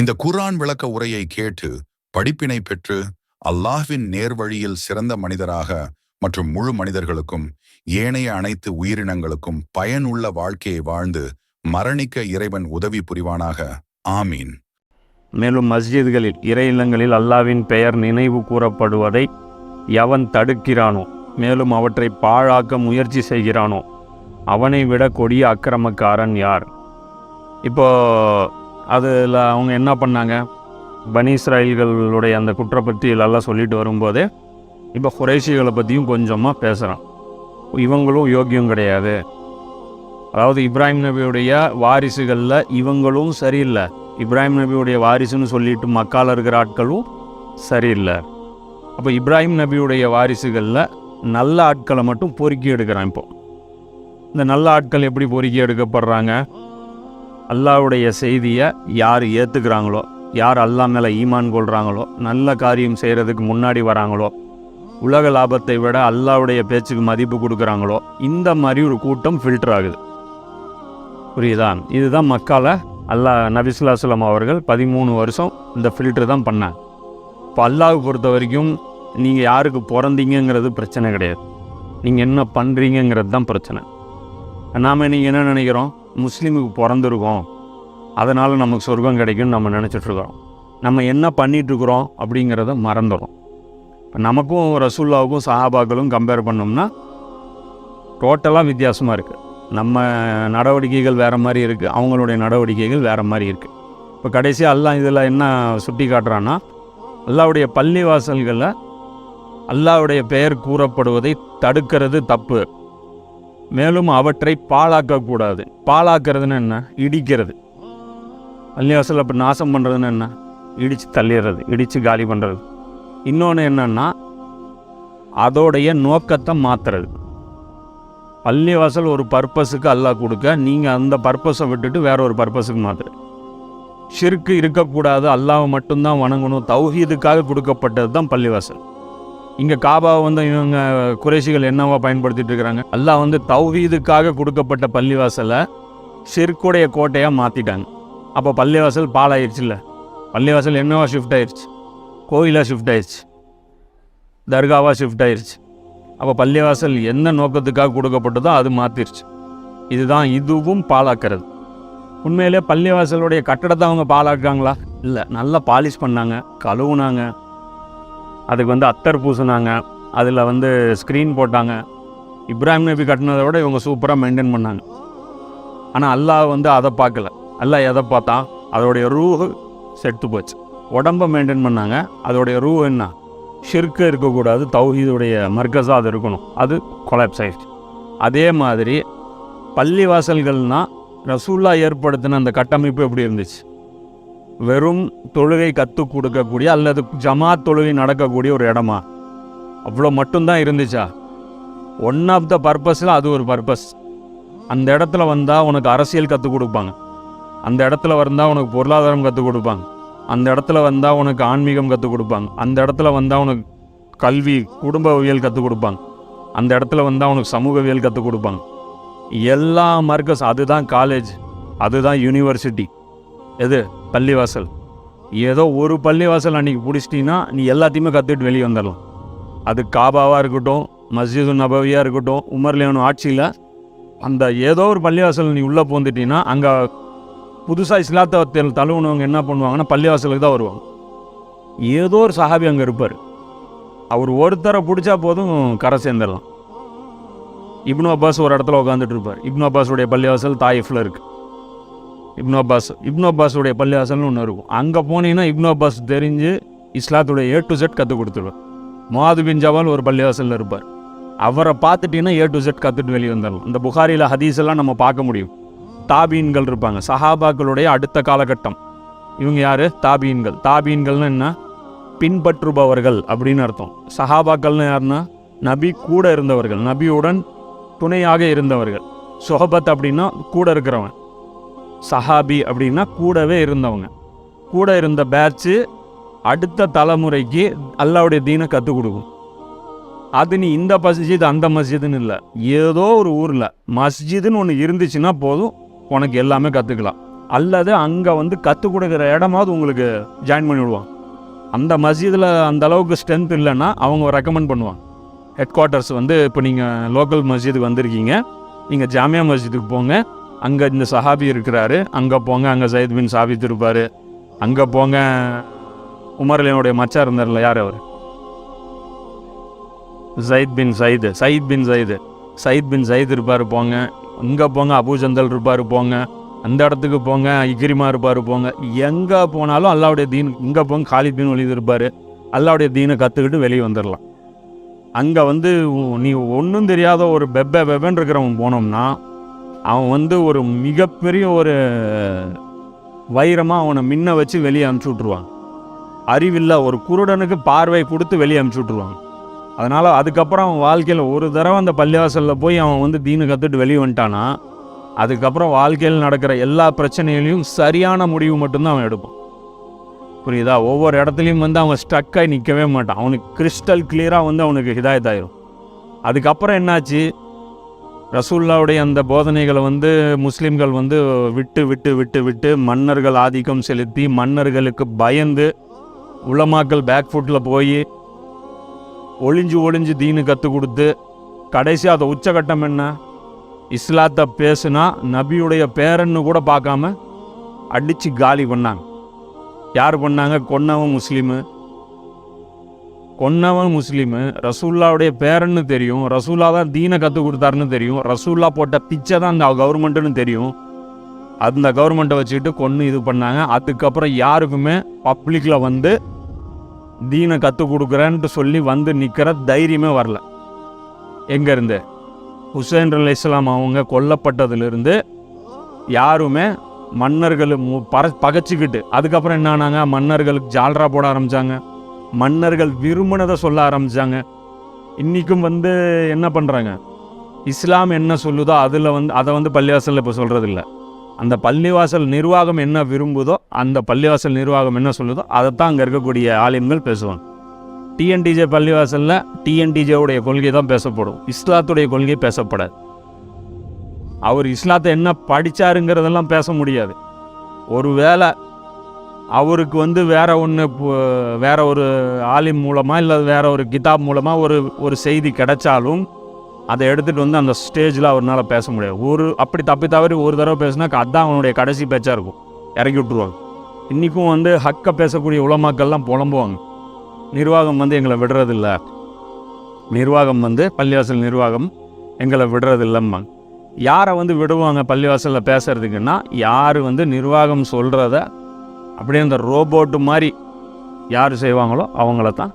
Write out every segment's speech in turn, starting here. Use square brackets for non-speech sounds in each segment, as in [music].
இந்த குர்ஆன் விளக்க உரையை கேட்டு படிப்பினை பெற்று அல்லாஹ்வின் நேர்வழியில் சிறந்த மனிதராக மற்றும் முழு மனிதர்களுக்கும் ஏனைய அனைத்து உயிரினங்களுக்கும் பயனுள்ள வாழ்க்கையை வாழ்ந்து மரணிக்க இறைவன் உதவி புரிவானாக. ஆமீன். மேலும் மஸ்ஜித்களில் இறை இல்லங்களில் அல்லாவின் பெயர் நினைவு கூறப்படுவதை எவன் தடுக்கிறானோ மேலும் அவற்றை பாழாக்க முயற்சி செய்கிறானோ அவனை விட கொடிய அக்கிரமக்காரன் யார்? இப்போ அதில் அவங்க என்ன பண்ணாங்க? பனி இஸ்ராயல்களுடைய அந்த குற்றப்பத்தியில் எல்லாம் சொல்லிட்டு வரும்போதே இப்போ குறைஷிகளை பற்றியும் கொஞ்சமாக பேசுகிறான் இவங்களும் யோக்கியம் கிடையாது. அதாவது இப்ராஹிம் நபியுடைய வாரிசுகளில் இவங்களும் சரியில்லை. இப்ராஹிம் நபியுடைய வாரிசுன்னு சொல்லிட்டு மக்கால் இருக்கிற ஆட்களும் சரியில்லை. அப்போ இப்ராஹிம் நபியுடைய வாரிசுகளில் நல்ல ஆட்களை மட்டும் பொறுக்கி எடுக்கிறான் இப்போ. இந்த நல்ல ஆட்கள் எப்படி பொறுக்கி எடுக்கப்படுறாங்க? அல்லாவுடைய செய்தியை யார் ஏற்றுக்கிறாங்களோ யார் அல்லா மேலே ஈமான் கொள்கிறாங்களோ நல்ல காரியம் செய்கிறதுக்கு முன்னாடி வராங்களோ உலக லாபத்தை விட அல்லாவுடைய பேச்சுக்கு மதிப்பு கொடுக்குறாங்களோ இந்த மாதிரி ஒரு கூட்டம் ஃபில்டர் ஆகுது. புரியுதா? இதுதான் மக்களை அல்லாஹ் நபிசுல்லாஸ்லாம் அவர்கள் பதிமூணு வருஷம் இந்த ஃபில்டர் தான் பண்ணாங்க. இப்போ அல்லாஹ் பொறுத்த வரைக்கும் நீங்கள் யாருக்கு பிறந்தீங்கங்கிறது பிரச்சனை கிடையாது. நீங்கள் என்ன பண்ணுறீங்கங்கிறது தான் பிரச்சனை. நாம் நீங்கள் என்ன நினைக்கிறோம்? முஸ்லீமுக்கு பிறந்திருக்கோம். அதனால் நமக்கு சொர்க்கம் கிடைக்கும்னு நம்ம நினச்சிட்ருக்குறோம் நம்ம என்ன பண்ணிகிட்ருக்குறோம் அப்படிங்கிறத மறந்துடும் இப்போ நமக்கும் ரசூல்லாவுக்கும் சஹாபாக்களும் கம்பேர் பண்ணோம்னா டோட்டலாக வித்தியாசமாக இருக்குது நம்ம நடவடிக்கைகள் வேறு மாதிரி இருக்குது அவங்களுடைய நடவடிக்கைகள் வேறு மாதிரி இருக்குது இப்போ கடைசியாக அல்லா இதில் என்ன சுட்டி காட்டுறான்னா அல்லாவுடைய பள்ளி வாசல்களில் அல்லாவுடைய பெயர் கூறப்படுவதை தடுக்கிறது தப்பு. மேலும் அவற்றை பாழாக்கக்கூடாது. பாழாக்கிறதுன்னு என்ன? இடிக்கிறது. பள்ளிவாசல் அப்போ நாசம் பண்ணுறதுன்னு என்ன? இடித்து தள்ளிடுறது இடித்து காலி பண்ணுறது இன்னொன்று என்னென்னா அதோடைய நோக்கத்தை மாற்றுறது பள்ளிவாசல் ஒரு பர்பஸுக்கு அல்லாஹ் கொடுக்க நீங்கள் அந்த பர்பஸை விட்டுட்டு வேற ஒரு பர்பஸுக்கு மாற்றுறது ஷிர்க்கு இருக்கக்கூடாது அல்லாவை மட்டும்தான் வணங்கணும் தௌஹீதுக்காக கொடுக்கப்பட்டது தான் பள்ளிவாசல். இங்கே காபாவை வந்து இவங்க குறைஷிகள் என்னவா பயன்படுத்திட்டு இருக்கிறாங்க அல்லாஹ் வந்து தௌஹீதுக்காக கொடுக்கப்பட்ட பள்ளிவாசலை சிற்குடைய கோட்டையாக மாற்றிட்டாங்க அப்போ பள்ளிவாசல் பாலாயிருச்சு இல்லை? பள்ளிவாசல் என்னவா ஷிஃப்ட் ஆயிடுச்சு கோயிலாக ஷிஃப்ட் ஆயிடுச்சு தர்காவாக ஷிஃப்ட் ஆயிருச்சு. அப்போ பள்ளிவாசல் எந்த நோக்கத்துக்காக கொடுக்கப்பட்டதோ அது மாற்றிருச்சு இதுதான் இதுவும் பாலாக்கிறது உண்மையிலே பள்ளிவாசலுடைய கட்டடத்தை அவங்க பாலாக்குறாங்களா இல்லை நல்லா பாலிஷ் பண்ணாங்க கழுவுனாங்க அதுக்கு வந்து அத்தர் பூசுனாங்க. அதில் வந்து ஸ்க்ரீன் போட்டாங்க. இப்ராஹிம் நபி கட்டினதை விட இவங்க சூப்பராக மெயின்டைன் பண்ணாங்க. ஆனால் அல்லாஹ் வந்து அதை பார்க்கல. அல்லாஹ் எதை பார்த்தா? அதோடைய ரூஹு செத்து போச்சு. உடம்பை மெயின்டைன் பண்ணாங்க. அதோடைய ரூ என்ன? ஷிர்க்கு இருக்கக்கூடாது தௌஹீதுடைய மர்கஸாக அது இருக்கணும். அது கொலாப்ஸ் ஆயிடுச்சு. அதே மாதிரி பள்ளிவாசல்கள்னால் ரசூல்லா ஏற்படுத்தின அந்த கட்டமைப்பு எப்படி இருந்துச்சு? வெறும் தொழுகை கற்றுக் கொடுக்கக்கூடிய அல்லது ஜமாத் தொழுகை நடக்கக்கூடிய ஒரு இடமா? அவ்வளோ மட்டும்தான் இருந்துச்சா? ஒன் ஆஃப் த பர்பஸில் அது ஒரு பர்பஸ் அந்த இடத்துல வந்தால் உனக்கு அரசியல் கற்றுக் கொடுப்பாங்க. அந்த இடத்துல வந்தால் உனக்கு பொருளாதாரம் கற்றுக் கொடுப்பாங்க. அந்த இடத்துல வந்தால் உனக்கு ஆன்மீகம் கற்றுக் கொடுப்பாங்க. அந்த இடத்துல வந்தால் உனக்கு கல்வி குடும்பவியல் கற்றுக் கொடுப்பாங்க. அந்த இடத்துல வந்தால் உனக்கு சமூகவியல் கற்றுக் கொடுப்பாங்க. எல்லா மார்க்கஸ் அதுதான் காலேஜ் அதுதான் யூனிவர்சிட்டி எது? பள்ளிவாசல். ஏதோ ஒரு பள்ளிவாசல் அன்றைக்கி பிடிச்சிட்டிங்கன்னா நீ எல்லாத்தையுமே கற்றுட்டு வெளியே வந்துடலாம் அது காபாவாக இருக்கட்டும் மஸ்ஜிது நபவியாக இருக்கட்டும் உமர்லியானு ஆட்சியில் அந்த ஏதோ ஒரு பள்ளிவாசல் நீ உள்ளே போந்துட்டிங்கன்னா அங்கே புதுசாக இஸ்லாத்த தழுவுனவங்க என்ன பண்ணுவாங்கன்னா பள்ளிவாசலுக்கு தான் வருவாங்க. ஏதோ ஒரு சஹாபி அங்கே இருப்பார். அவர் ஒருத்தரை பிடிச்சா போதும் கரை சேர்ந்துடலாம் இப்னு அப்பாஸ் ஒரு இடத்துல உட்காந்துட்டு இருப்பார். இப்னு அப்பாஸுடைய பள்ளிவாசல் தாயிஃபில் இருக்குது இப்னோ அப்பாஸ் இப்னோ அப்பாஸுடைய பள்ளிவாசல்னு ஒன்று இருக்கும். அங்கே போனீங்கன்னா இப்னோ அப்பாஸ் தெரிஞ்சு இஸ்லாத்துடைய ஏ டு செட் கற்றுக் கொடுத்துருவார். முவாது பின் ஜவால் ஒரு பள்ளிவாசலில் இருப்பார். அவரை பார்த்துட்டீங்கன்னா ஏ டு செட் கற்றுட்டு வெளியே வந்துடலாம். இந்த புகாரியில் ஹதீஸ் எல்லாம் நம்ம பார்க்க முடியும். தாபீன்கள் இருப்பாங்க. சஹாபாக்களுடைய அடுத்த காலகட்டம். இவங்க யார்? தாபீன்கள். தாபீன்கள்னு என்ன? பின்பற்றுபவர்கள் அப்படின்னு அர்த்தம். சஹாபாக்கள்னு யாருன்னா? நபி கூட இருந்தவர்கள். நபியுடன் துணையாக இருந்தவர்கள். சொஹபத் அப்படின்னா கூட இருக்கிறவன். சஹாபி அப்படின்னா கூடவே இருந்தவங்க. கூட இருந்த பேட்ச்சு அடுத்த தலைமுறைக்கு அல்லாவுடைய தீனை கற்றுக் கொடுக்கும். அது நீ இந்த மஸ்ஜித் அந்த மஸ்ஜிதுன்னு இல்லை. ஏதோ ஒரு ஊரில் மஸ்ஜிதுன்னு ஒன்று இருந்துச்சுன்னா போதும் உனக்கு எல்லாமே கற்றுக்கலாம் அல்லது அங்கே வந்து கற்றுக் கொடுக்குற இடமாவது உங்களுக்கு ஜாயின் பண்ணி விடுவாங்க. அந்த மஸ்ஜிதில் அந்த அளவுக்கு ஸ்ட்ரென்த் இல்லைன்னா அவங்க ரெக்கமெண்ட் பண்ணுவாங்க. ஹெட் குவார்ட்டர்ஸ் வந்து இப்போ நீங்கள் லோக்கல் மஸ்ஜிதுக்கு வந்திருக்கீங்க. நீங்கள் ஜாமியா மஸ்ஜிதுக்கு போங்க. அங்கே இந்த சஹாபி இருக்கிறாரு. அங்கே போங்க அங்கே சயித் பின் சாபித் இருப்பார். அங்கே போங்க. உமர்லினுடைய மச்சார் இருந்தார்ல யார் அவர்? சயித் பின் சயித் சயித் பின் சயித் சயித் பின் சயித் இருப்பார் போங்க. இங்கே போங்க அபூஜந்தல் இருப்பார் போங்க. அந்த இடத்துக்கு போங்க இக்ரிமா இருப்பார் போங்க. எங்கே போனாலும் அல்லாவுடைய தீன் இங்கே போங்க காலித் பின் ஒலிது இருப்பார். அல்லாவுடைய தீனை கற்றுக்கிட்டு வெளியே வந்துடலாம் அங்கே வந்து நீ ஒன்றும் தெரியாத ஒரு பெப்ப பெப்பன்னு இருக்கிறவன் போனோம்னா அவன் வந்து ஒரு மிகப்பெரிய ஒரு வைரமாக அவனை மின்ன வச்சு வெளியே அனுப்பிச்சி விட்ருவான் அறிவில்லை ஒரு குருடனுக்கு பார்வை கொடுத்து வெளியே அனுப்பிச்சி விட்ருவாங்க அதனால் அதுக்கப்புறம் அவன் வாழ்க்கையில் ஒரு தடவை அந்த பள்ளிவாசலில் போய் அவன் வந்து தீனு கற்றுட்டு வெளியே வந்துட்டானா அதுக்கப்புறம் வாழ்க்கையில் நடக்கிற எல்லா பிரச்சனைகளையும் சரியான முடிவு மட்டும்தான் அவன் எடுப்பான். புரியுதா? ஒவ்வொரு இடத்துலையும் வந்து அவன் ஸ்டக்காகி நிற்கவே மாட்டான். அவனுக்கு கிறிஸ்டல் கிளியராக வந்து அவனுக்கு ஹிதாயத் அதுக்கப்புறம் என்னாச்சு? ரசூல்லாவுடைய அந்த போதனைகளை வந்து முஸ்லீம்கள் வந்து விட்டு விட்டு விட்டு விட்டு மன்னர்கள் ஆதிக்கம் செலுத்தி மன்னர்களுக்கு பயந்து உலமாக்கள் பேக் ஃபுட்டில் போய் ஒளிஞ்சு ஒளிஞ்சு தீனு கற்றுக் கொடுத்து கடைசி அதை உச்சகட்டம் என்ன? இஸ்லாத்தை பேசுனா நபியுடைய பேரன்னு கூட பார்க்காம அடித்து காலி பண்ணாங்க. யார் பண்ணாங்க? கொன்னவன் முஸ்லீமு. கொன்னவன் முஸ்லீமு ரசூல்லாவுடைய பேரன்னு தெரியும் ரசூல்லா தான் தீனை கற்றுக் கொடுத்தாருன்னு தெரியும் ரசூல்லா போட்ட பிச்சை தான் அந்த கவர்மெண்ட்டுன்னு தெரியும். அந்த கவர்மெண்ட்டை வச்சுக்கிட்டு கொன்று இது பண்ணாங்க. அதுக்கப்புறம் யாருக்குமே பப்ளிக்கில் வந்து தீனை கற்றுக் கொடுக்குறேன்ட்டு சொல்லி வந்து நிற்கிற தைரியமே வரல. எங்கேருந்து? ஹுசைன் அலி இஸ்லாம் அவங்க கொல்லப்பட்டதுலேருந்து யாருமே மன்னர்கள் மு- பற பகைச்சிக்கிட்டு அதுக்கப்புறம் என்ன ஆனாங்க? மன்னர்களுக்கு ஜால்ரா போட ஆரம்பித்தாங்க மன்னர்கள் விரும்பினதை சொல்ல ஆரம்பித்தாங்க இன்றைக்கும் வந்து என்ன பண்ணுறாங்க இஸ்லாம் என்ன சொல்லுதோ அதில் வந்து அதை வந்து பள்ளிவாசலில் இப்போ சொல்கிறதில்ல அந்த பள்ளிவாசல் நிர்வாகம் என்ன விரும்புதோ அந்த பள்ளிவாசல் நிர்வாகம் என்ன சொல்லுதோ அதைத்தான் அங்கே இருக்கக்கூடிய ஆலிம்கள் பேசுவாங்க. டிஎன்டிஜே பள்ளிவாசலில் டிஎன்டிஜேவுடைய கொள்கை தான் பேசப்படும். இஸ்லாத்துடைய கொள்கை பேசப்படாது. அவர் இஸ்லாத்தை என்ன படித்தாருங்கிறதெல்லாம் பேச முடியாது. ஒருவேளை அவருக்கு வந்து வேற ஒன்று வேற ஒரு ஆலிம் மூலமாக இல்லை வேற ஒரு கிதாப் மூலமாக ஒரு ஒரு செய்தி கிடைச்சாலும் அதை எடுத்துகிட்டு வந்து அந்த ஸ்டேஜில் அவரால் பேச முடியாது. ஒரு அப்படி தப்பி தவறி ஒரு தடவை பேசுனா அதுதான் அவனுடைய கடைசி பேச்சாக இருக்கும். இறக்கி விட்ருவாங்க இன்றைக்கும் வந்து ஹக்கை பேசக்கூடிய உலமாக்கள்லாம் புலம்புவாங்க. நிர்வாகம் வந்து எங்களை விடுறதில்ல. நிர்வாகம் வந்து பள்ளிவாசல் நிர்வாகம் எங்களை விடுறதில்லம்மா. யாரை வந்து விடுவாங்க பள்ளிவாசலில் பேசுகிறதுக்குன்னா யார் வந்து நிர்வாகம் சொல்கிறத அப்படியே அந்த ரோபோட்டு மாதிரி யார் செய்வாங்களோ அவங்கள தான்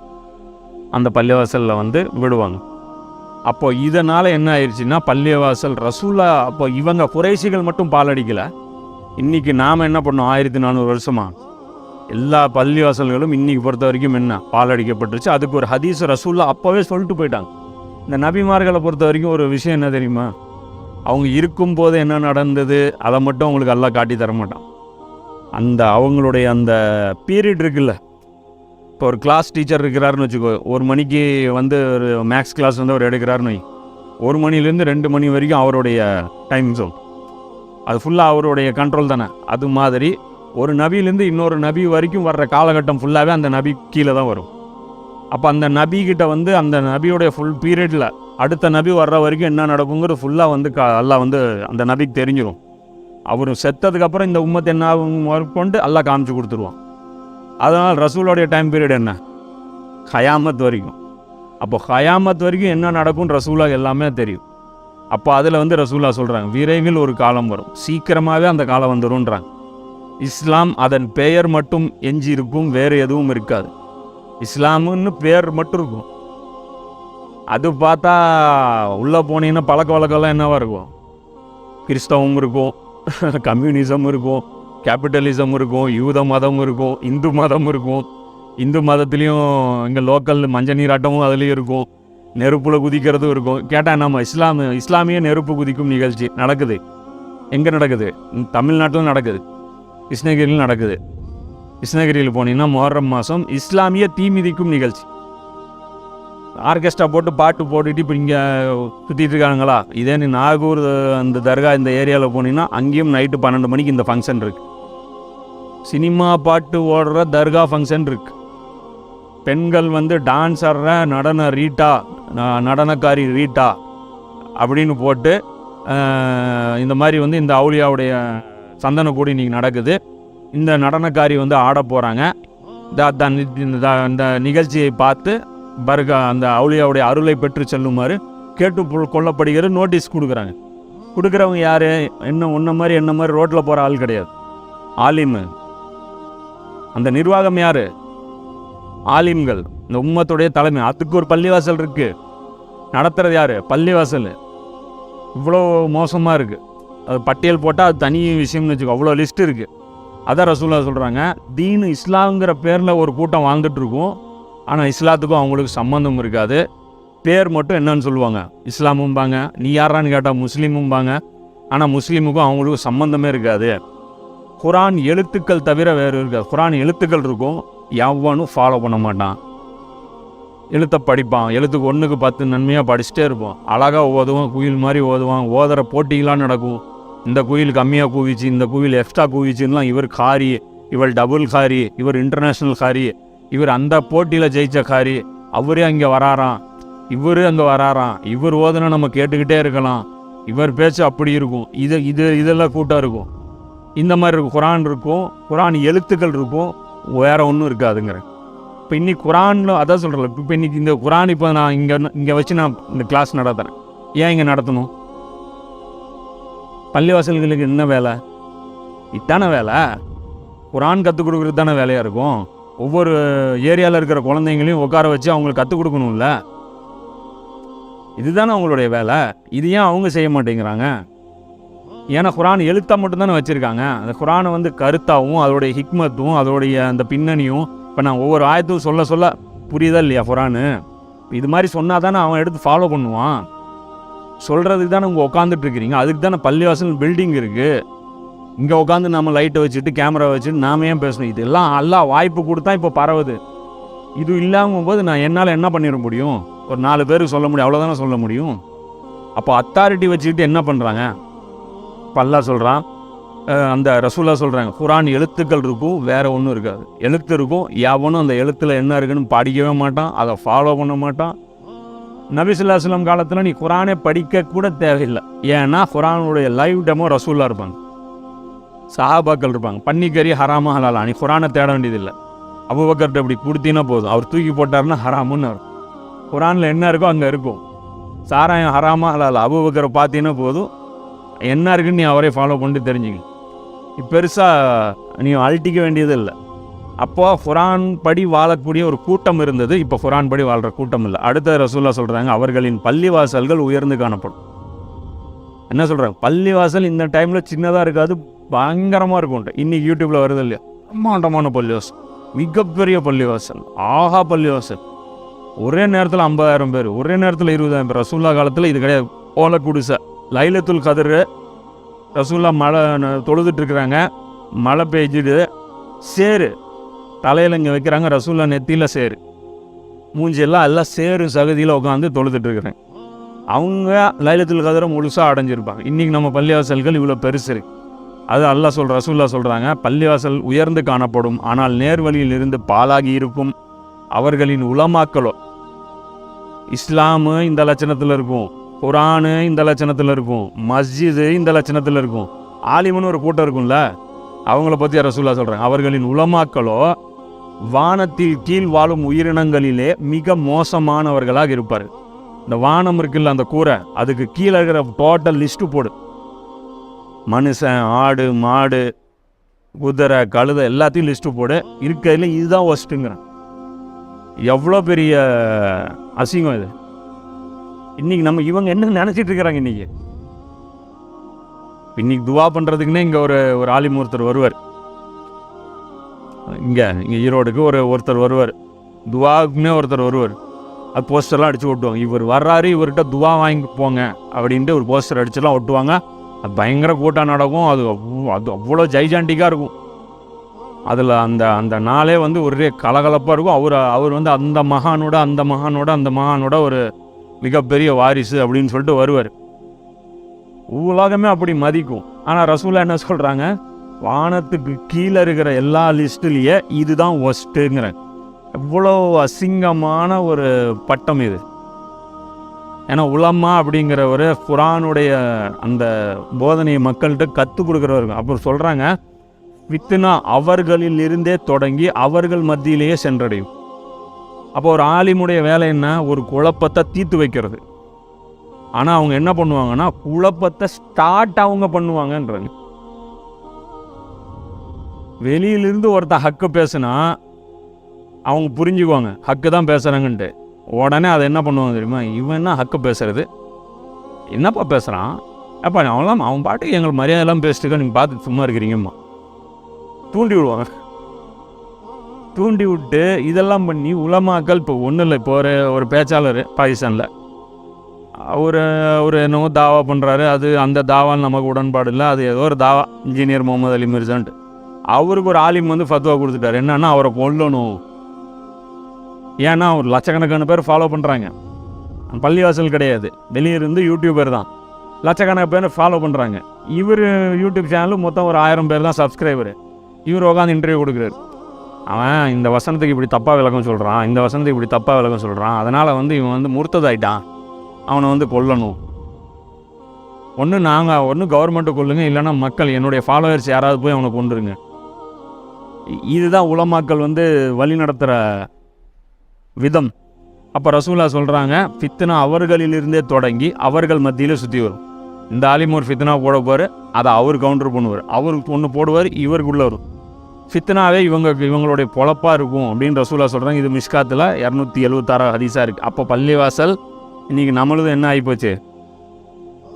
அந்த பள்ளிவாசலில் வந்து விடுவாங்க. அப்போது இதனால் என்ன ஆயிடுச்சுன்னா பள்ளிவாசல் ரசூலா அப்போ இவங்க குறைசிகள் மட்டும் பாலடிக்கலை. இன்றைக்கி நாம் என்ன பண்ணோம்? ஆயிரத்தி நானூறு வருஷமா. எல்லா பள்ளிவாசல்களும் இன்றைக்கி பொறுத்த வரைக்கும் என்ன? பாலடிக்கப்பட்டுருச்சு. அதுக்கு ஒரு ஹதீஸ் ரசூலா அப்போவே சொல்லிட்டு போயிட்டாங்க. இந்த நபிமார்களை பொறுத்த வரைக்கும் ஒரு விஷயம் என்ன தெரியுமா? அவங்க இருக்கும்போது என்ன நடந்தது? அதை மட்டும் அவங்களுக்கு எல்லாம் காட்டி தர மாட்டான். அந்த அவங்களுடைய அந்த பீரியட் இருக்குல்ல. இப்போ ஒரு கிளாஸ் டீச்சர் இருக்கிறாருன்னு வச்சுக்கோ ஒரு மணிக்கு வந்து ஒரு மேக்ஸ் கிளாஸ் வந்து அவர் எடுக்கிறாருன்னு ஒரு மணிலேருந்து ரெண்டு மணி வரைக்கும் அவருடைய டைம் ஜோன் அது ஃபுல்லாக அவருடைய கண்ட்ரோல் தானே. அது மாதிரி ஒரு நபியிலேருந்து இன்னொரு நபி வரைக்கும் வர்ற காலகட்டம் ஃபுல்லாகவே அந்த நபி கீழே தான் வரும். அப்போ அந்த நபிகிட்ட வந்து அந்த நபியோடைய ஃபுல் பீரியடில் அடுத்த நபி வர்ற வரைக்கும் என்ன நடக்குங்கிறது ஃபுல்லாக வந்து க எல்லாம் வந்து அந்த நபிக்கு தெரிஞ்சிடும் அவர் செத்ததுக்கப்புறம் இந்த உம்மத்து என்ன ஆகும் கொண்டு அல்லாஹ் காமிச்சு கொடுத்துருவான். அதனால் ரசூலோடைய டைம் பீரியட் என்ன? ஹயாமத் வரைக்கும். அப்போ ஹயாமத் வரைக்கும் என்ன நடக்கும் ரசூலா எல்லாமே தெரியும். அப்போ அதில் வந்து ரசூலா சொல்கிறாங்க விரைவில் ஒரு காலம் வரும். சீக்கிரமாகவே அந்த காலம் வந்துடும்ன்றாங்க இஸ்லாம் அதன் பெயர் மட்டும் எஞ்சி இருக்கும் வேறு எதுவும் இருக்காது. இஸ்லாமுன்னு பேர் மட்டும் இருக்கும். அது பார்த்தா உள்ளே போனீங்கன்னா பழக்க வழக்கம்லாம் என்னவா இருக்கும்? கிறிஸ்தவம் இருக்கும் [laughs] கம்யூனிசம் இருக்கும் கேபிட்டலிசம் இருக்கும் யூத மதம் இருக்கும் இந்து மதம் இருக்கும். இந்து மதத்துலேயும் இங்கே லோக்கல் மஞ்சள் நீராட்டமும் அதுலேயும் இருக்கும். நெருப்பில் குதிக்கிறதும் இருக்கும். கேட்டால் நம்ம இஸ்லாம் இஸ்லாமிய நெருப்பு குதிக்கும் நிகழ்ச்சி நடக்குது. எங்கே நடக்குது? தமிழ்நாட்டிலும் நடக்குது. கிருஷ்ணகிரியிலும் நடக்குது. கிருஷ்ணகிரியில் போனீங்கன்னா மொஹரம் மாதம் இஸ்லாமிய தீ மிதிக்கும் நிகழ்ச்சி. ஆர்கெஸ்ட்ரா போட்டு பாட்டு போட்டுட்டு இப்போ இங்கே சுற்றிட்டு இருக்காங்களா இதே நீ நாகூர் அந்த தர்கா இந்த ஏரியாவில் போனீங்கன்னா அங்கேயும் நைட்டு பன்னெண்டு மணிக்கு இந்த ஃபங்க்ஷன் இருக்கு. சினிமா பாட்டு ஓடுற தர்கா ஃபங்க்ஷன் இருக்கு. பெண்கள் வந்து டான்ஸ் ஆடுற நடன ரீட்டா நடனக்காரி ரீட்டா அப்படின்னு போட்டு இந்த மாதிரி வந்து இந்த அவுளியாவுடைய சந்தன கூடி இன்னைக்கு நடக்குது. இந்த நடனக்காரி வந்து ஆட போகிறாங்க இந்த நிகழ்ச்சியை பார்த்து பர்கா அந்த அவுளியாவுடைய அருளை பெற்று செல்லுமாறு கேட்டு புல்- கொள்ளப்படுகிற நோட்டீஸ் கொடுக்குறாங்க. கொடுக்குறவங்க யார்? என்ன உன்ன மாதிரி என்ன மாதிரி ரோட்டில் போகிற ஆள் கிடையாது. ஆலிமு அந்த நிர்வாகம் யார்? ஆலிம்கள். இந்த உம்மத்துடைய தலைமை. அதுக்கு ஒரு பள்ளிவாசல் இருக்குது நடத்துறது யார்? பள்ளிவாசல். இவ்வளோ மோசமாக இருக்குது அது பட்டியல் போட்டால் அது தனி விஷயம்னு வச்சுக்கோ அவ்வளோ லிஸ்ட் இருக்குது அதான் ரசூலா சொல்கிறாங்க தீனு இஸ்லாங்கிற பேரில் ஒரு கூட்டம் வாழ்ந்துட்டுருக்கும் இருக்கும். ஆனால் இஸ்லாத்துக்கும் அவங்களுக்கு சம்மந்தம் இருக்காது. பேர் மட்டும் என்னன்னு சொல்லுவாங்க. இஸ்லாமும்பாங்க. நீ யாரான்னு கேட்டால் முஸ்லீமும்பாங்க. ஆனால் முஸ்லீமுக்கும் அவங்களுக்கும் சம்மந்தமே இருக்காது. குரான் எழுத்துக்கள் தவிர வேறு இருக்காது குரான் எழுத்துக்கள் இருக்கும். எவனும் ஃபாலோ பண்ண மாட்டான். எழுத்தை படிப்பான். எழுத்துக்கு ஒன்றுக்கு பத்து நன்மையாக படிச்சுட்டே இருப்போம். அழகாக ஓதுவான் குயில் மாதிரி ஓதுவான் ஓதுற போட்டிகளாக நடக்கும். இந்த குயில் கம்மியாக கூவிச்சு இந்த குயில் எக்ஸ்ட்ரா கூவிச்சுலாம் இவர் காரி இவள் டபுள் காரி இவர் இன்டர்நேஷ்னல் காரி. இவர் அந்த போட்டியில் ஜெயிச்ச காரி அவரே அங்கே வராராம். இவரு அங்கே வராராம். இவர் ஓதனை நம்ம கேட்டுக்கிட்டே இருக்கலாம். இவர் பேச்சு அப்படி இருக்கும். இது இது இதெல்லாம் கூட்டம் இருக்கும். இந்த மாதிரி இருக்கும். குரான் இருக்கும். குரான் எழுத்துக்கள் இருக்கும். வேற ஒன்றும் இருக்காதுங்கிறேன் இப்போ இன்னைக்கு குரானில் அதான் சொல்கிறேன் இப்போ இன்னைக்கு இந்த குரான் இப்போ நான் இங்கே இங்கே வச்சு நான் இந்த கிளாஸ் நடத்துகிறேன் ஏன் இங்கே நடத்தணும்? பள்ளிவாசல்களுக்கு என்ன வேலை? இதான வேலை? குரான் கற்றுக் கொடுக்குறது தானே வேலையாக இருக்கும்? ஒவ்வொரு ஏரியாவில் இருக்கிற குழந்தைங்களையும் உட்கார வச்சு அவங்களுக்கு கற்றுக் கொடுக்கணும்ல? இதுதானே அவங்களுடைய வேலை. இது ஏன் அவங்க செய்ய மாட்டேங்கிறாங்க? ஏன்னா குரான் எழுத்தா மட்டும்தானே வச்சுருக்காங்க. அந்த குரானை வந்து கருத்தாகவும் அதோடைய ஹிக்மத்தும் அதோடைய அந்த பின்னணியும் இப்போ நான் ஒவ்வொரு ஆயத்தும் சொல்ல சொல்ல புரியுதா இல்லையா குரானு? இது மாதிரி சொன்னால் தானே அவன் எடுத்து ஃபாலோ பண்ணுவான். சொல்கிறதுக்கு தானே உங்கள் உட்காந்துட்டு இருக்கிறீங்க. அதுக்கு தானே பள்ளிவாசல் பில்டிங் இருக்குது இங்கே உட்காந்து நம்ம லைட்டை வச்சுட்டு கேமரா வச்சுட்டு நாம ஏன் பேசணும்? இதெல்லாம் எல்லாம் வாய்ப்பு கொடுத்தா இப்போ பரவுது. இது இல்லாமல் போது நான் என்னால் என்ன பண்ணிட முடியும்? ஒரு நாலு பேருக்கு சொல்ல முடியும் அவ்வளோதானே சொல்ல முடியும்? அப்போ அத்தாரிட்டி வச்சுக்கிட்டு என்ன பண்ணுறாங்க பல்லா சொல்கிறான் அந்த ரசூலா சொல்கிறாங்க குரான் எழுத்துக்கள் இருக்கும் வேறு ஒன்றும் இருக்காது. எழுத்து இருக்கும் எவனும் அந்த எழுத்தில் என்ன இருக்குன்னு படிக்கவே மாட்டான் அதை ஃபாலோ பண்ண மாட்டான். நபிசுல்லாஸ்லம் காலத்தில் நீ குரானே படிக்க கூட தேவையில்லை. ஏன்னா குரானுடைய லைவ் டெமோ ரசூலாக இருப்பாங்க. சஹாபாக்கள் இருப்பாங்க. பன்னிக்கறி ஹராமா ஹலாலா. நீ குரானை தேட வேண்டியதில்லை. அபுபக்கர்கிட்ட இப்படி கொடுத்தீங்கன்னா போதும். அவர் தூக்கி போட்டாருன்னா ஹராமுன்னு வரும் குரானில் என்ன இருக்கோ அங்கே இருக்கும். சாராயம் ஹராமா ஹலாலா. அபுபக்கரை பார்த்தீங்கன்னா போதும். என்ன இருக்குன்னு நீ அவரே ஃபாலோ பண்ணிட்டு தெரிஞ்சுக்க பெருசாக நீ அழட்டிக்க வேண்டியது இல்லை அப்போ குரான் படி வாழக்கூடிய ஒரு கூட்டம் இருந்தது. இப்போ குரான் படி வாழ்கிற கூட்டம் இல்லை. அடுத்த ரசூல்லா சொல்கிறாங்க அவர்களின் பள்ளிவாசல்கள் உயர்ந்து காணப்படும். என்ன சொல்கிறாங்க பள்ளிவாசல் இந்த டைமில் சின்னதாக இருக்காது பயங்கரமாக இருக்கும் இன்னைக்கு யூடியூப்பில் வருது இல்லையா? பிரம்மாண்டமான பள்ளிவாசல். மிகப்பெரிய பள்ளிவாசல். ஆஹா பள்ளிவாசல். ஒரே நேரத்தில் ஐம்பதாயிரம் பேர் ஒரே நேரத்தில் இருபதாயிரம் பேர். ரசூல்லா காலத்தில் இது கிடையாது. ஓலை குடிசை. லைலத்துல் கதிர் ரசூல்லா மழை தொழுதுட்ருக்குறாங்க தொழுதுட்டு இருக்கிறாங்க. மழை பெய்ஞ்சிடுது சேரு. தலையில் இங்கே வைக்கிறாங்க ரசூல்லா நெத்தியில் சேரு. மூஞ்சியெல்லாம் எல்லாம் சேரு சகதியில் உட்காந்து தொழுதுட்டு அவங்க லைலத்துல் கதிரை முழுசாக அடைஞ்சிருப்பாங்க. இன்றைக்கி நம்ம பள்ளிவாசல்கள் இவ்வளோ பெருசு இருக்குது அது அல்லா சொல் ரசூல்லா சொல்கிறாங்க பள்ளிவாசல் உயர்ந்து காணப்படும் ஆனால் நேர்வழியில் இருந்து பாலாகி இருக்கும் அவர்களின் உலமாக்களோ. இஸ்லாமு இந்த லட்சணத்தில் இருக்கும் குரானு இந்த லட்சணத்தில் இருக்கும் மஸ்ஜிது இந்த லட்சணத்தில் இருக்கும் ஆலிமுன்னு ஒரு கூட்டம் இருக்கும்ல அவங்கள பற்றி ரசூல்லா சொல்கிறாங்க அவர்களின் உலமாக்களோ வானத்தில் கீழ் வாழும் உயிரினங்களிலே மிக மோசமானவர்களாக இருப்பார் இந்த வானம் இருக்குல்ல அந்த கூரை அதுக்கு கீழே இருக்கிற டோட்டல் லிஸ்ட்டு போடு. மனுஷன் ஆடு மாடு குதிரை கழுதை எல்லாத்தையும் லிஸ்ட்டு போடு. இருக்கிறதுல இதுதான் ஒஸ்ட்டுங்கிறேன் எவ்வளோ பெரிய அசிங்கம் இது. இன்றைக்கி நம்ம இவங்க என்ன நினச்சிட்டு இருக்கிறாங்க இன்னைக்கு? இன்னைக்கு துவா பண்ணுறதுக்குன்னே இங்கே ஒரு ஒரு ஆலிம் ஒருத்தர் வருவார். இங்கே இங்கே ஈரோடுக்கு ஒரு ஒருத்தர் வருவார். துவாவுக்குமே ஒருத்தர் வருவார். அது போஸ்டர்லாம் அடித்து ஓட்டுவாங்க இவர் வர்றாரு இவர்கிட்ட துவா வாங்கி போங்க அப்படின்ட்டு ஒரு போஸ்டர் அடிச்சுலாம் ஒட்டுவாங்க. அது பயங்கர கூட்டம் நடக்கும் அது அது அவ்வளோ ஜைஜாண்டிக்காக இருக்கும். அதில் அந்த அந்த நாளே வந்து ஒரே கலகலப்பாக இருக்கும். அவர் அவர் வந்து அந்த மகானோட அந்த மகானோட அந்த மகானோட ஒரு மிகப்பெரிய வாரிசு அப்படின்னு சொல்லிட்டு வருவார். உலகமே அப்படி மதிக்கும். ஆனால் ரசூலா என்ன சொல்கிறாங்க வானத்துக்கு கீழே இருக்கிற எல்லா லிஸ்ட்டுலேயே இதுதான் ஒஸ்ட்டுங்கிறேன் எவ்வளோ அசிங்கமான ஒரு பட்டம் இது. ஏன்னா உலமா அப்படிங்கிறவர் குரானுடைய அந்த போதனையை மக்கள்கிட்ட கற்றுக் கொடுக்குறவர். அப்புறம் சொல்கிறாங்க வித்துனா அவர்களில் இருந்தே தொடங்கி அவர்கள் மத்தியிலேயே சென்றடையும். அப்போ ஒரு ஆலிமுடைய வேலை என்ன? ஒரு குழப்பத்தை தீர்த்து வைக்கிறது. ஆனால் அவங்க என்ன பண்ணுவாங்கன்னா குழப்பத்தை ஸ்டார்ட் அவங்க பண்ணுவாங்கன்றாங்க. வெளியிலிருந்து ஒருத்தன் ஹக்கு பேசுனா அவங்க புரிஞ்சுக்குவாங்க ஹக்கு தான் பேசுகிறாங்கன்ட்டு உடனே அதை என்ன பண்ணுவாங்க தெரியுமா? இவன் என்ன ஹக்கு பேசுறது? என்னப்பா பேசுகிறான் அப்பா அவன்லாம் அவன் பாட்டுக்கு எங்களுக்கு மரியாதையெல்லாம் பேசிட்டு நீங்கள் பார்த்து சும்மா இருக்கிறீங்கம்மா. தூண்டி விடுவாங்க. தூண்டி விட்டு இதெல்லாம் பண்ணி உலமாக்கள் இப்போ ஒன்றும் இல்லை இப்போ ஒரு ஒரு பேச்சாளர் பாகிஸ்தானில். அவர் அவர் என்னவோ தாவா பண்ணுறாரு அது அந்த தாவான்னு நமக்கு உடன்பாடு இல்லை அது ஏதோ ஒரு தாவா இன்ஜினியர் முகமது அலி மிர்சான்ட்டு. அவருக்கு ஒரு ஆலிம் வந்து ஃபத்வா கொடுத்துட்டாரு. என்னன்னா அவரை கொல்லணும். ஏன்னா அவர் லட்சக்கணக்கான பேர் ஃபாலோ பண்ணுறாங்க பள்ளிவாசல் கிடையாது. வெளியிருந்து யூடியூபர் தான். லட்சக்கணக்கான பேர் ஃபாலோ பண்ணுறாங்க இவர் யூடியூப் சேனலும் மொத்தம் ஒரு ஆயிரம் பேர் தான் சப்ஸ்கிரைபரு இவர் உட்காந்து இன்டர்வியூ கொடுக்குறாரு. அவன் இந்த வசனத்துக்கு இப்படி தப்பாக விளக்கம் சொல்கிறான் இந்த வசனத்துக்கு இப்படி தப்பாக விளக்கம் சொல்கிறான் அதனால் வந்து இவன் வந்து முர்த்ததாயிட்டான். அவனை வந்து கொல்லணும். ஒன்று நாங்கள் ஒன்று கவர்மெண்ட்டை கொல்லுங்க. இல்லைன்னா மக்கள் என்னுடைய ஃபாலோவர்ஸ் யாராவது போய் அவனை கொண்டுருங்க இதுதான் உலமாக்கள் வந்து வழி நடத்துகிற விதம். அப்போ ரசூலா சொல்கிறாங்க ஃபித்னா அவர்களிலிருந்தே தொடங்கி அவர்கள் மத்தியில் சுற்றி வரும். இந்த ஆலிம் ஒரு ஃபித்னா போட போவார் அதை அவர் கவுண்டர் பண்ணுவார். அவருக்கு ஒன்று போடுவார் இவருக்குள்ளே வரும். ஃபித்னாவே இவங்க இவங்களுடைய பொழப்பாக இருக்கும் அப்படின்னு ரசூலா சொல்கிறாங்க இது மிஷ்காத்தில் இரநூத்தி எழுபத்தாறு ஹதீஸாக இருக்குது அப்போ பள்ளிவாசல் இன்றைக்கி நம்மளது என்ன ஆகிப்போச்சு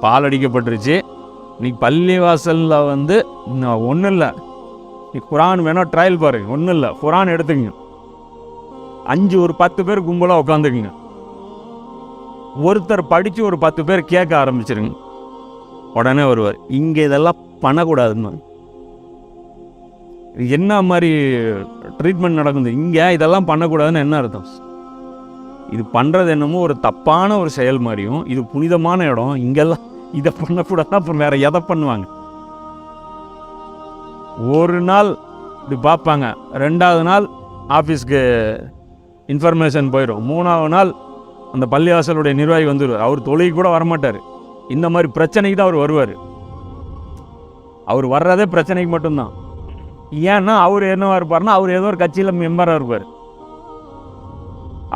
பால் அடிக்கப்பட்டுருச்சு. இன்றைக்கி பள்ளிவாசலில் வந்து ஒன்றும் இல்லை நீ குரான் வேணால் ட்ரையல் பாரு ஒன்றும் இல்லை குரான் எடுத்துக்கங்க. அஞ்சு ஒரு பத்து பேர் கும்பலாக உட்காந்துக்குங்க ஒருத்தர் படித்து ஒரு பத்து பேர் கேட்க ஆரம்பிச்சிருங்க. உடனே வருவார் இங்கே இதெல்லாம் பண்ணக்கூடாதுன்னு. என்ன மாதிரி ட்ரீட்மெண்ட் நடக்குது? இங்கே இதெல்லாம் பண்ணக்கூடாதுன்னு என்ன அர்த்தம்? இது பண்ணுறது என்னமோ ஒரு தப்பான ஒரு செயல் மாதிரியும் இது புனிதமான இடம் இங்கெல்லாம் இதை பண்ணக்கூடாது அப்புறம் வேறு எதை பண்ணுவாங்க? ஒரு நாள் இப்படி பார்ப்பாங்க ரெண்டாவது நாள் ஆஃபீஸ்க்கு இன்ஃபர்மேஷன் போயிடும் மூணாவது நாள் அந்த பள்ளிவாசலுடைய நிர்வாகி வந்துடுவார் அவர் தொழில் கூட வரமாட்டார். இந்த மாதிரி பிரச்சனைக்கு தான் அவர் வருவார். அவர் வர்றதே பிரச்சனைக்கு மட்டும்தான். ஏன்னா அவர் என்னவா இருப்பார்னா அவர் ஏதோ ஒரு கட்சியில் மெம்பராக இருப்பார்.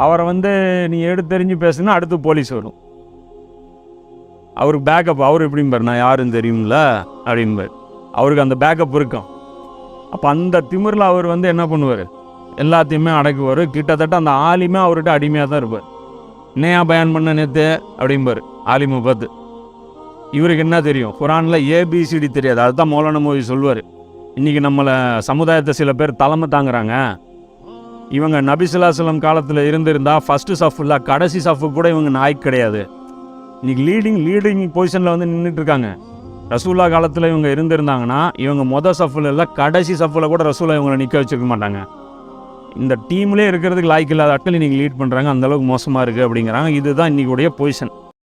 அவரை வந்து நீ எடுத்தெறிஞ்சு பேசுனா அடுத்து போலீஸ் வரும். அவருக்கு பேக்கப் அவர் எப்படிம்பார் நான் யாரும் தெரியும்ல அப்படின்பார். அவருக்கு அந்த பேக்கப் இருக்கும். அப்போ அந்த திமிரில் அவர் வந்து என்ன பண்ணுவார்? எல்லாத்தையுமே அடக்குவார். கிட்டத்தட்ட அந்த ஆலிமே அவர்கிட்ட அடிமையாக தான் இருப்பார். என்னையா பயன் பண்ண நேத்து? அப்படிம்பார். ஆலிமை பார்த்து. இவருக்கு என்ன தெரியும்? குரானில் ஏபிசிடி தெரியாது. அதுதான் மௌலான மோதி சொல்லுவார். இன்றைக்கி நம்மளை சமுதாயத்தை சில பேர் தலைமை தாங்குறாங்க. இவங்க நபிசுல்லாசலம் காலத்தில் இருந்திருந்தால் ஃபஸ்ட்டு சஃப் கடைசி சஃபு கூட இவங்க நாய்க்கு கிடையாது. இன்றைக்கி லீடிங் லீடிங் பொசிஷனில் வந்து நின்றுட்டுருக்காங்க ரசூல்லா காலத்தில் இவங்க இருந்திருந்தாங்கன்னா இவங்க மொதல் சஃபில் இல்லை கடைசி சஃப்பில் கூட ரசூலா இவங்களை நிற்க வச்சுருக்க மாட்டாங்க. இந்த டீம்லேயே இருக்கிறதுக்கு லாய்க்கு இல்லாத ஆட்கள் இன்றைக்கி லீட் பண்ணுறாங்க அந்தளவுக்கு மோசமாக இருக்குது அப்படிங்கிறாங்க. இதுதான் இன்றைக்குடைய பொசிஷன்